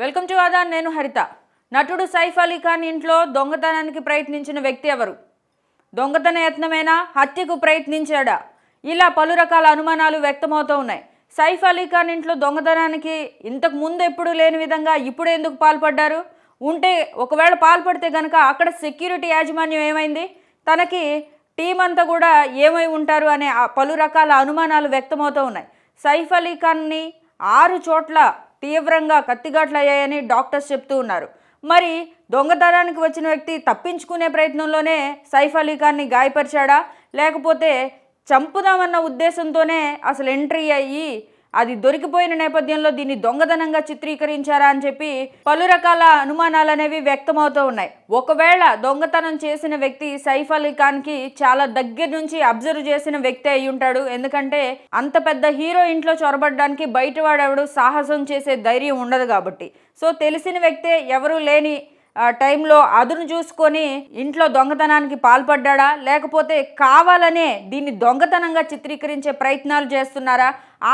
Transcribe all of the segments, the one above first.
Welcome to Aadan నేను హరిత. నటుడు సైఫ్ అలీ ఖాన్ ఇంట్లో దొంగతనానికి ప్రయత్నించిన వ్యక్తి ఎవరు? దొంగతన యత్నమైనా? హత్యకు ప్రయత్నించాడా? ఇలా పలు రకాల అనుమానాలు వ్యక్తమవుతూ ఉన్నాయి. సైఫ్ అలీ ఖాన్ ఇంట్లో దొంగతనానికి ఇంతకు ముందు ఎప్పుడు లేని విధంగా ఇప్పుడు ఎందుకు పాల్పడ్డారు? ఉంటే ఒకవేళ పాల్పడితే కనుక అక్కడ సెక్యూరిటీ యాజమాన్యం ఏమైంది? తనకి టీం అంతా కూడా ఏమై ఉంటారు? అనే ఆ పలు రకాల అనుమానాలు వ్యక్తమవుతూ ఉన్నాయి. సైఫ్ అలీ ఖాన్ని ఆరు చోట్ల తీవ్రంగా కత్తిగాట్లయ్యాయని డాక్టర్స్ చెప్తూ ఉన్నారు. మరి దొంగతనానికి వచ్చిన వ్యక్తి తప్పించుకునే ప్రయత్నంలోనే సైఫ్ అలీ ఖాన్ని గాయపరిచాడా? లేకపోతే చంపుదామన్న ఉద్దేశంతోనే అసలు ఎంట్రీ అయ్యి అది దొరికిపోయిన నేపథ్యంలో దీన్ని దొంగతనంగా చిత్రీకరించారా అని చెప్పి పలు రకాల అనుమానాలు అనేవి వ్యక్తమవుతూ ఉన్నాయి. ఒకవేళ దొంగతనం చేసిన వ్యక్తి సైఫ్ అలీ ఖాన్కి చాలా దగ్గర నుంచి అబ్జర్వ్ చేసిన వ్యక్తి అయి ఉంటాడు. ఎందుకంటే అంత పెద్ద హీరో ఇంట్లో చొరబడడానికి బయటవాడెవడు సాహసం చేసే ధైర్యం ఉండదు కాబట్టి. సో తెలిసిన వ్యక్తే ఎవరు లేని టైంలో అదును చూసుకొని ఇంట్లో దొంగతనానికి పాల్పడ్డా లేకపోతే కావాలనే దీన్ని దొంగతనంగా చిత్రీకరించే ప్రయత్నాలు చేస్తున్నారా?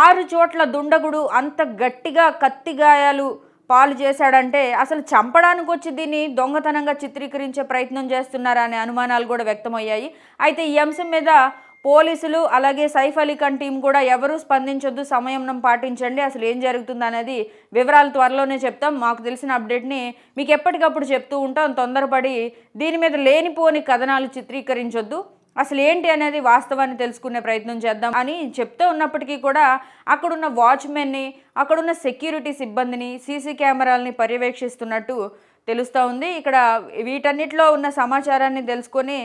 ఆరు చోట్ల దుండగుడు అంత గట్టిగా కత్తిగాయాలు పాలు చేశాడంటే అసలు చంపడానికి వచ్చి దీన్ని దొంగతనంగా చిత్రీకరించే ప్రయత్నం చేస్తున్నారా అనే అనుమానాలు కూడా వ్యక్తమయ్యాయి. అయితే ఈ అంశం మీద పోలీసులు అలాగే సైఫ్ అలీ ఖాన్ టీం కూడా ఎవరు స్పందించొద్దు సంయమనం పాటించండి అసలు ఏం జరుగుతుంది అనేది వివరాలు త్వరలోనే చెప్తాం. మాకు తెలిసిన అప్డేట్ని మీకు ఎప్పటికప్పుడు చెప్తూ ఉంటాం. తొందరపడి దీని మీద లేనిపోని కథనాలు చిత్రీకరించొద్దు. అసలు ఏంటి అనేది వాస్తవాన్ని తెలుసుకునే ప్రయత్నం చేద్దాం అని చెప్తూ ఉన్నప్పటికీ కూడా అక్కడున్న వాచ్మెన్ని అక్కడున్న సెక్యూరిటీ సిబ్బందిని సీసీ కెమెరాలని పర్యవేక్షిస్తున్నట్టు తెలుస్తూ ఉంది. ఇక్కడ వీటన్నిటిలో ఉన్న సమాచారాన్ని తెలుసుకొని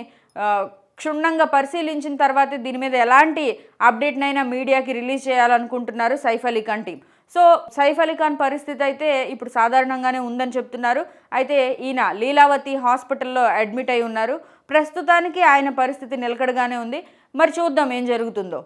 క్షుణ్ణంగా పరిశీలించిన తర్వాత దీని మీద ఎలాంటి అప్డేట్నైనా మీడియాకి రిలీజ్ చేయాలనుకుంటున్నారు సైఫ్ అలీ ఖాన్ టీం. సో సైఫ్ అలీ ఖాన్ పరిస్థితి అయితే ఇప్పుడు సాధారణంగానే ఉందని చెప్తున్నారు. అయితే ఈయన లీలావతి హాస్పిటల్లో అడ్మిట్ అయి ఉన్నారు. ప్రస్తుతానికి ఆయన పరిస్థితి నిలకడగానే ఉంది. మరి చూద్దాం ఏం జరుగుతుందో.